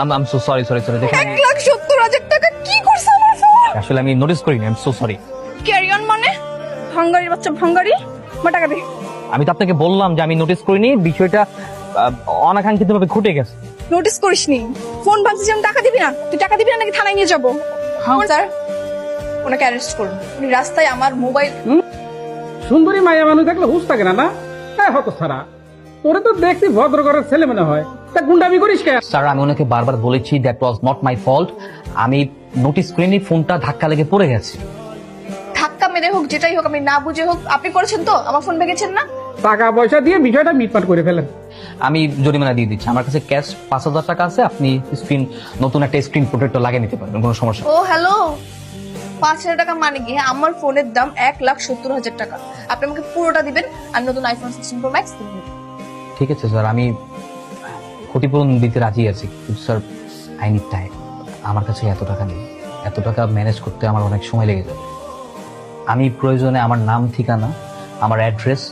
আম so sorry sorry sorry দেখেন। এক লাখ সত্তর হাজার টাকা কি করছে আমার ফোন? আসলে আমি নোটিস করিনি I am so sorry carry on মানে? ভাঙ্গারি বাচ্চা ভাঙ্গারি? মা টাকা দে। আমি তো আপনাকে বললাম যে আমি নোটিস করিনি বিষয়টা অনাকাঙ্ক্ষিত ভাবে ঘটে গেছে। নোটিস করিসনি। ফোন ভাঙছিস আমি টাকা দিবি না। তুই টাকা দিবি না নাকি থানায় নিয়ে যাব? স্যার ওনাকে অ্যারেস্ট করুন। উনি রাস্তায় আমার মোবাইল সুন্দরী মায়া মানুষ দেখলে হুশ থাকে না না? হ্যাঁ হতো সারা তোরে তো দেখছি ভদ্র ঘরের ছেলে মনে হয়। তা গুন্ডামি করিস কে স্যার আমি ওনাকে বারবার বলেছি that was not my fault আমি নোটিস করিনি ফোনটা ধাক্কা লেগে পড়ে গেছে। ধাক্কা মেরে হোক যেটাই হোক আমি না বুঝে হোক আপনি করেছেন তো? আমার ফোন ভেঙেছেন না? টাকা পয়সা দিয়ে বিষয়টা মিটমাট করে ফেলেন। আমি জরিমানা দিয়ে দিচ্ছি। আমার কাছে ক্যাশ পাঁচ হাজার টাকা আছে আপনি স্ক্রিন নতুন একটা স্ক্রিন প্রোটেক্টর লাগিয়ে নিতে পারবেন কোনো সমস্যা ও হ্যালো পাঁচ হাজার টাকা মানে কি? হ্যাঁ আমার ফোনের দাম এক লাখ সত্তর হাজার টাকা। আপনি আমাকে পুরোটা দিবেন আর নতুন আইফোন সিক্সটিন প্রো ম্যাক্স দিবেন ঠিক আছে স্যার আমি ক্ষতিপূরণ দিতে রাজি আছি, কিন্তু স্যার আই নিড টাইম আমার কাছে এত টাকা নেই। এত টাকা ম্যানেজ করতে আমার অনেক সময় লেগে যাবে। আমি প্রয়োজনে আমার নাম, ঠিকানা, আমার অ্যাড্রেস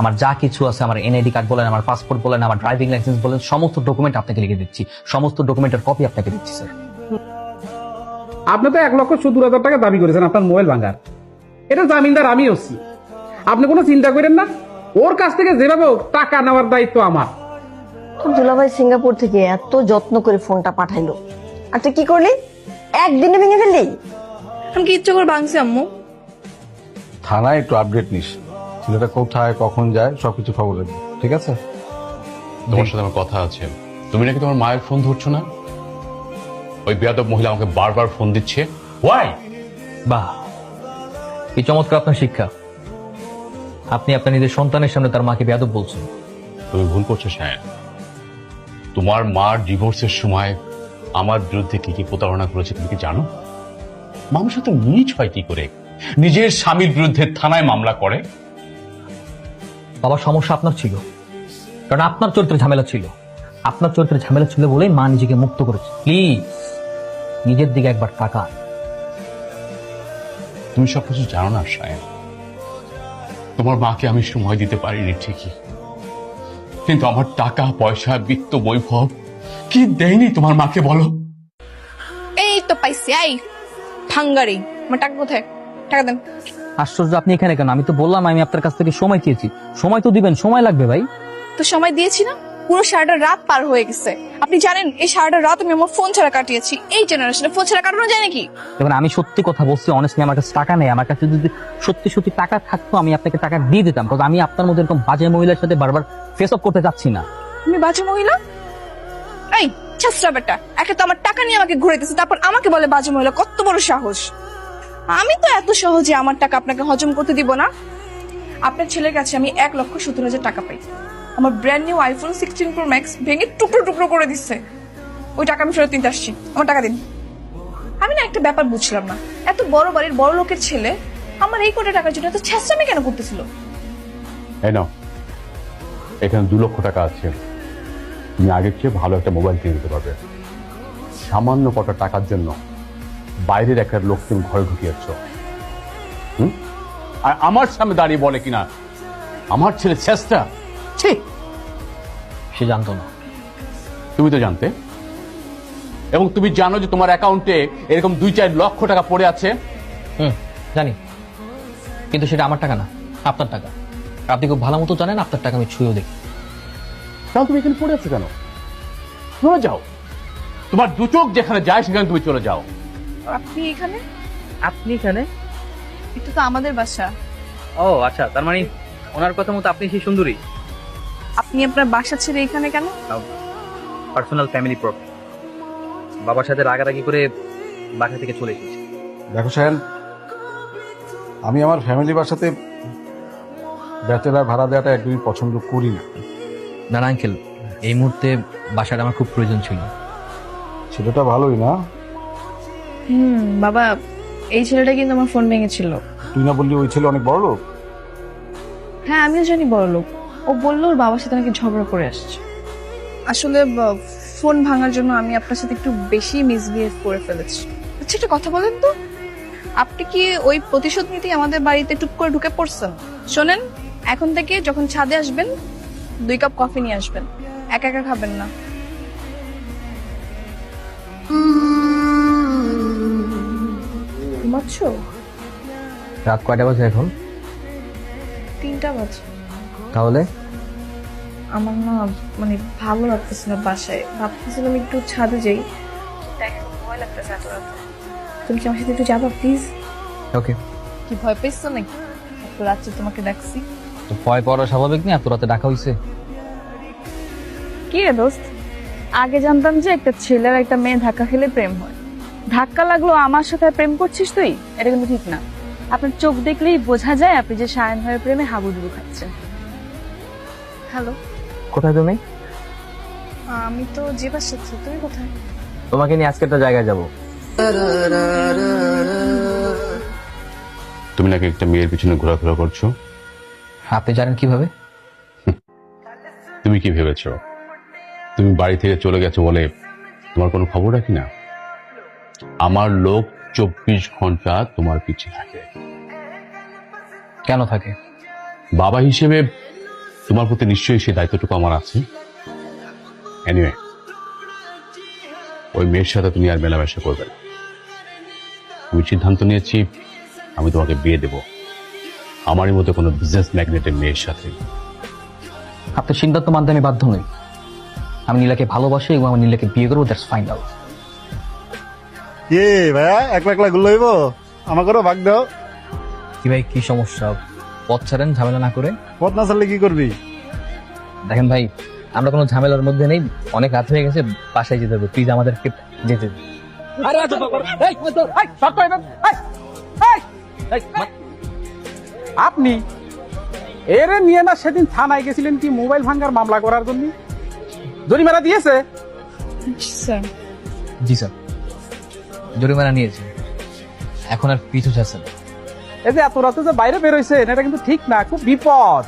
আমার যা কিছু আছে, আমার এনআইডি কার্ড বলেন, আমার পাসপোর্ট বলেন, আমার ড্রাইভিং লাইসেন্স বলেন, সমস্ত ডকুমেন্ট আপনাকে লিখে দিচ্ছি। সমস্ত ডকুমেন্টের কপি আপনাকে দিচ্ছি, স্যার। আপনি তো এক লক্ষ সত্তর হাজার টাকা দাবি করেছেন আপনার মোবাইল ভাঙার। এটা জামিনদার আমি হচ্ছি। আপনি কোনো চিন্তা করেন না। ওর কাছ থেকে যেভাবে টাকা নেওয়ার দায়িত্ব আমার। দুলাভাই সিঙ্গাপুর থেকে এত যত্ন করে ফোনটা পাঠাইলো। আর তুই কি করলি? একদিনে ভেঙে ফেললি? আমি কি ইচ্ছে করে ভাঙছি আম্মু? থানায় একটু আপডেট নিস। ছেলেটা কোথায় কখন যায় সবকিছু খবর রাখবি ঠিক আছে? তোমার সাথে আমার কথা আছে। তুমি নাকি তোমার মায়ের ফোন ধরছো না? ওই বেয়াদব মহিলা আমাকে বারবার ফোন দিচ্ছে। ওয়াই বাহ কি চমৎকার আপনার শিক্ষা। আপনি আপনার নিজের সন্তানের সামনে তার মাকে বেয়াদব বলছেন। তুমি ভুল করছ সায়ন। তোমার মার ডিভোর্সের সময় আমার বিরুদ্ধে কি কি প্রতারণা করেছে তুমি কি জানো? মানুষ তো নিজ হয় কি করে? নিজের স্বামীর বিরুদ্ধে থানায় মামলা করে। বাবা সমস্যা আপনার ছিল। কারণ আপনার চরিত্রে ঝামেলা ছিল। আপনার চরিত্রে ঝামেলা ছিল বলেই মা নিজেকে মুক্ত করেছে। প্লিজ নিজের দিকে একবার টাকা তুমি সবকিছু জানো না সায়ন তোমার মাকে আমি সময় দিতে পারিনি ঠিকই। কিন্তু আমার টাকা পয়সা বিত্ত বৈভব কি দেয়নি তোমার মাকে বলো? এই তো পাইছি আই ভাঙ্গারি। আমার টাকা কোথায়? টাকা দেন। আশ্চর্য আপনি এখানে কেন? আমি তো বললাম আমি আপনার কাছ থেকে সময় চেয়েছি। সময় তো দিবেন সময় লাগবে ভাই। তো সময় দিয়েছি না? পুরো সারাটা রাত পার হয়ে গেছে। আপনি জানেন এই সারাটা রাত আমি আমার ফোন ছাড়া কাটিয়েছি। এই জেনারেশনে ফোন ছাড়া কাটানো যায় নাকি? দেখুন আমি সত্যি কথা বলছি অনেস্টলি আমার কাছে টাকা নেই। আমার কাছে যদি সত্যি সত্যি টাকা থাকতো আমি আপনাকে টাকা দিয়ে দিতাম। কারণ আমি আপনার মধ্যে এরকম বাজে মহিলার সাথে বারবার ফেস অফ করতে চাচ্ছি না। তুমি বাজে মহিলা? এই ছাত্রা বেটা একে তো আমার টাকা নিয়ে আমাকে ঘুরাইতেছে তারপর আমাকে বলে বাজে মহিলা কত বড় সাহস। আমি তো এত সহজে আমার টাকা আপনাকে হজম করতে দিব না। আপনার ছেলের কাছে আমি এক লক্ষ সত্তর হাজার টাকা পাই। আমার brand new iPhone sixteen pro max ভেঙে টুকরো টুকরো করে দিচ্ছে। ওই টাকা আমি ফেরত নিতে আসছি। আমার টাকা দিন। আমি না একটা ব্যাপার বুঝলাম না। এত বড় বাড়ির বড় লোকের ছেলে আমার এই কোটি টাকার জন্য এত ছেঁচড়ামি কেন করতেছিল? এই নাও। এখানে দু লক্ষ টাকা আছে। তুমি আগের চেয়ে ভালো একটা মোবাইল কিনে দিতে পারবে। সামান্য কটা টাকার জন্য বাইরের একটা লোক তুমি ঘরে ঢুকিয়েছ। হুম? আর আমার সামনে দাঁড়িয়ে বলে কিনা? আমার ছেলে চেষ্টা ঠিক সে জানতো না। তুমি তো জানতে। এবং তুমি জানো যে তোমার অ্যাকাউন্টে এরকম দুই চার লক্ষ টাকা পড়ে আছে। হুম জানি। কিন্তু সেটা আমার টাকা না আপনার টাকা। আপনি খুব ভালো মতো জানেন আপনার টাকা আমি ছুঁয়েও দেখি। তাহলে তুমি এখানে পড়ে আছো কেন? চলে যাও। তোমার দু চোখ যেখানে যায় সেখানে তুমি চলে যাও। আপনি এখানে? আপনি এখানে? এটা তো আমাদের বাসা। ও আচ্ছা তার মানে ওনার কথা মতো আপনি সেই সুন্দরী? আপনি আপনার বাসা ছেড়ে এখানে কেন? পার্সোনাল ফ্যামিলি প্রবলেম বাবার সাথে রাগারাগি করে বাসা থেকে চলে এসেছি। দেখো সায়ন আমি আমার ফ্যামিলি বাসাতে ব্যাচেলার ভাড়া দেওয়াটা একদমই পছন্দ করি না। না না আঙ্কেল এই মুহূর্তে বাসাটা আমার খুব প্রয়োজন ছিল। ছেলেটা ভালোই না? হুম বাবা এই ছেলেটা কিন্তু আমার ফোন ভেঙেছিল। তুই না বললি ওই ছেলে অনেক বড় লোক হ্যাঁ আমিও জানি বড় লোক ও বলল ওর বাবার সাথে নাকি ঝগড়া করে আসছে। আসলে ফোন ভাঙার জন্য আমি আপনার সাথে একটু বেশি মিসবিহেভ করে ফেলেছি। আচ্ছা একটা কথা বলেন তো। আপনি কি ওই প্রতিশোধ নিতেই আমাদের বাড়িতে টুক করে ঢুকে পড়ছেন? শোনেন এখন থেকে যখন ছাদে আসবেন দুই কাপ কফি নিয়ে আসবেন। একা একা খাবেন না। রাত কয়টা বাজে এখন? তিনটা বাজে। তাহলে? আমার না মানে ভালো লাগতেছে না বাসায়। ভাবতেছিলাম একটু ছাদে যাই। দেখো ভয় লাগতেছে এত রাতে। তুমি কি আমার সাথে একটু যাবা প্লিজ ওকে কি ভয় পেয়েছ নাকি? এত রাত্রে তোমাকে দেখছি। তো ভয় পাওয়া স্বাভাবিক না? এত রাতে ডাকা হয়েছে কি রে দোস্ত? আগে জানতাম যে একটা ছেলের একটা মেয়ে ধাক্কা খেলে প্রেম হয়। ধাক্কা লাগল আমার সাথে প্রেম করছিস তুই? এটা কিন্তু ঠিক না। আপনার চোখ দেখলেই বোঝা যায় আপনি যে সায়ন ভাইয়ের প্রেমে হাবুডুবু খাচ্ছেন। হ্যালো। কোথায় তুমি? আমি তো যে বাসাচ্ছি তুমি কোথায়? তোমাকে নিয়ে আজকে একটা জায়গায় যাব। তুমি নাকি একটা মেয়ের পিছনে ঘোরাফেরা করছ? আপনি জানেন কীভাবে? তুমি কি ভেবেছো? তুমি বাড়ি থেকে চলে গেছো বলে তোমার কোনো খবর রাখি না? আমার লোক চব্বিশ ঘণ্টা তোমার পিছে থাকে। কেন থাকে? বাবা হিসেবে তোমার প্রতি নিশ্চয়ই সেই দায়িত্বটুকু আমার আছে। এনিওয়ে ওই মেয়ের সাথে তুমি আর মেলামেশা করবে না। আমি সিদ্ধান্ত নিয়েছি আমি তোমাকে বিয়ে দেব। আমারই মতো কোনো বিজনেস ম্যাগনেটের মেয়ের সাথে। আপনার সিদ্ধান্ত মানতে আমি বাধ্য নই। আমি নীলাকে ভালোবাসি এবং আমি নীলাকে বিয়ে করব দ্যাটস ফাইন আউট কি ভাইয়া একলা একলা গুলো হইব? আমাকেও ভাগ দাও। কি ভাই কি সমস্যা? পথ ছাড়েন ঝামেলা না করে। পথ না চাললে কি করবি? দেখেন ভাই আমরা কোনো ঝামেলার মধ্যে নেই। অনেক রাত হয়ে গেছে বাসায় যেতে হবে। প্লিজ আমাদেরকে যেতে আপনি এরে নিয়ে না সেদিন থানায় গেছিলেন কি মোবাইল ভাঙ্গার মামলা করার জন্য? জরিমানা দিয়েছে? জি স্যার। জরিমানা নিয়েছে। এখন আর পিছু ছাড়ছে না। এই যে এত রাতে যে বাইরে বেরোইছেন এটা কিন্তু ঠিক না খুব বিপদ।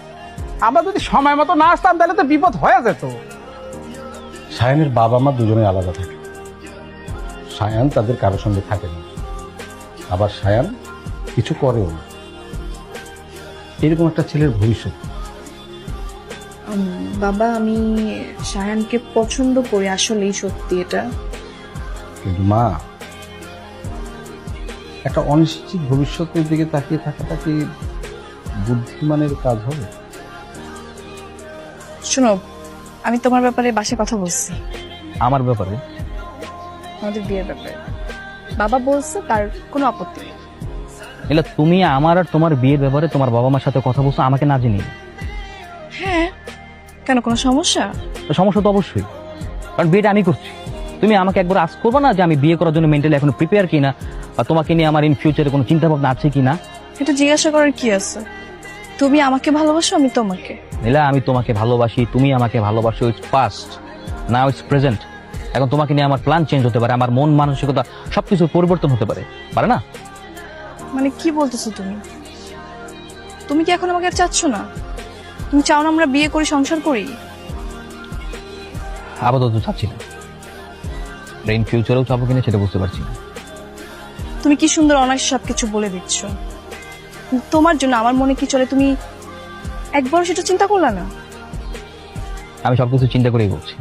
আমরা যদি সময় মতো না আসতাম তাহলে তো বিপদ হয়ে যেত। সায়ানের বাবা মা দুজনে আলাদা থাকে। সায়ান তাদের কারোর সঙ্গে থাকে না। আবার সায়ান কিছু করেও না। এরকম একটা ছেলের ভবিষ্যৎ। বাবা আমি সায়ানকে পছন্দ করি আসলেই সত্যি এটা। কিন্তু মা একটা অনিশ্চিত ভবিষ্যতের দিকে তাকিয়ে থাকাটা কি বুদ্ধিমানের কাজ হবে? শোনো আমি তোমার ব্যাপারে বাসায় কথা বলছি। আমার ব্যাপারে? আমাদের বিয়ের ব্যাপারে। বাবা বলছে তার কোনো আপত্তি নেই। এলা তুমি আমার আর তোমার বিয়ের ব্যাপারে তোমার বাবা মার সাথে কথা বলছো আমাকে না জানিয়ে হ্যাঁ কেন কোনো সমস্যা? সমস্যা তো অবশ্যই কারণ বিয়েটা আমি করছি। তুমি আমাকে একবার আজ করব না যে আমি বিয়ে করার জন্য মেন্টালি এখন প্রিপেয়ার কিনা? বা তোমাকে নিয়ে আমার ইন ফিউচারে কোনো চিন্তা ভাবনা আছে কিনা? এটা জিজ্ঞাসা করার কি আছে? তুমি আমাকে ভালোবাসো আমি তোমাকে। নীলা আমি তোমাকে ভালোবাসি তুমি আমাকে ভালোবাসো it's past now it's present এখন তোমাকে নিয়ে আমার প্ল্যান চেঞ্জ হতে পারে আমার মন মানসিকতা সবকিছু পরিবর্তন হতে পারে। পারে না? মানে কি বলতেছো তুমি? তুমি কি এখন আমাকে আর চাচ্ছ না? তুমি চাও না আমরা বিয়ে করি সংসার করি? আপাতত চাচ্ছি না। ইন ফিউচারেও চাবো কিনা সেটা বুঝতে পারছি না। তুমি কি সুন্দর অনায়াসে সবকিছু বলে দিচ্ছ। তোমার জন্য আমার মনে কি চলে তুমি একবার সেটা চিন্তা করলা না? আমি সবকিছু চিন্তা করেই বলছি।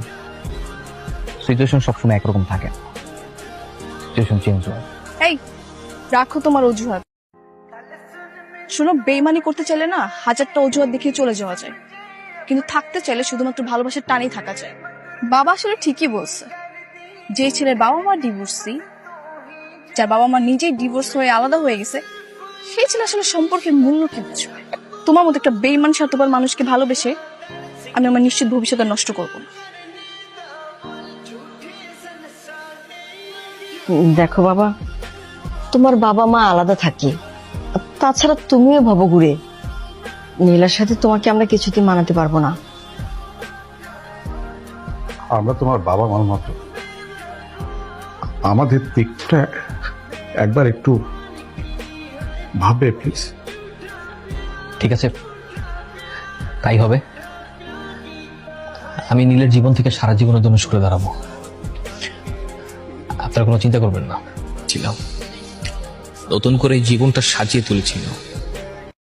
সিচুয়েশন সবসময় একরকম থাকে সিচুয়েশন চেঞ্জ হয়। এই রাখো তোমার অজুহাত। শোনো বেইমানি করতে চাইলে না হাজারটা অজুহাত দেখিয়ে চলে যাওয়া যায়। কিন্তু থাকতে চাইলে শুধুমাত্র ভালোবাসার টানেই থাকা যায়। বাবা আসলে ঠিকই বলছে। যে ছেলের বাবা মা ডিভোর্সি যার বাবা মা নিজেই ডিভোর্স হয়ে আলাদা হয়ে গেছে সেই ছেলে আসলে সম্পর্কের মূল্য কি বুঝবে? তোমার মতো একটা বেইমান স্বার্থপর মানুষকে ভালোবেসে আমি আমার নিশ্চিত ভবিষ্যতে নষ্ট করব না। দেখো বাবা তোমার বাবা মা আলাদা থাকে। তাছাড়া তুমিও ভাবো ঘুরে। নীলার সাথে তোমাকে আমরা কিছুতেই মানাতে পারব না। আমরা তোমার বাবা মার মতো। আমাদের দিকটা একবার একটু ভাববে প্লিজ ঠিক আছে। তাই হবে। আমি নীলের জীবন থেকে সারা জীবনের জন্য সরে দাঁড়াবো। আপনারা কোনো চিন্তা করবেন না। ছিলাম। নতুন করে এই জীবনটা সাজিয়ে তুলেছিল